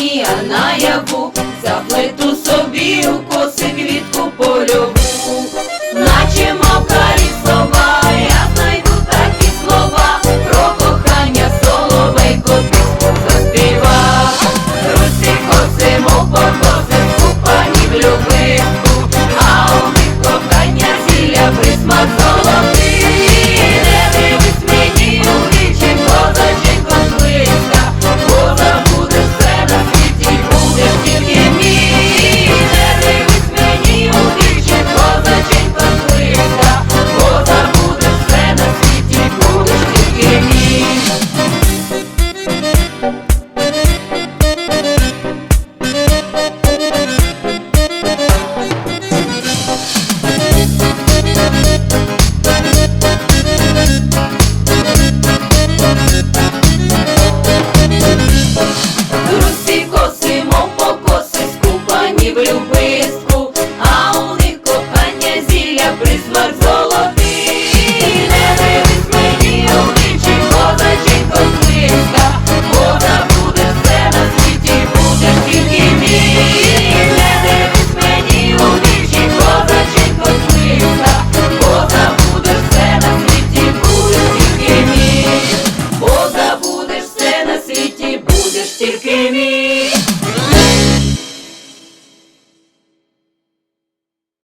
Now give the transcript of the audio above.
а наяву заплету собі у коси квітку польову. Me.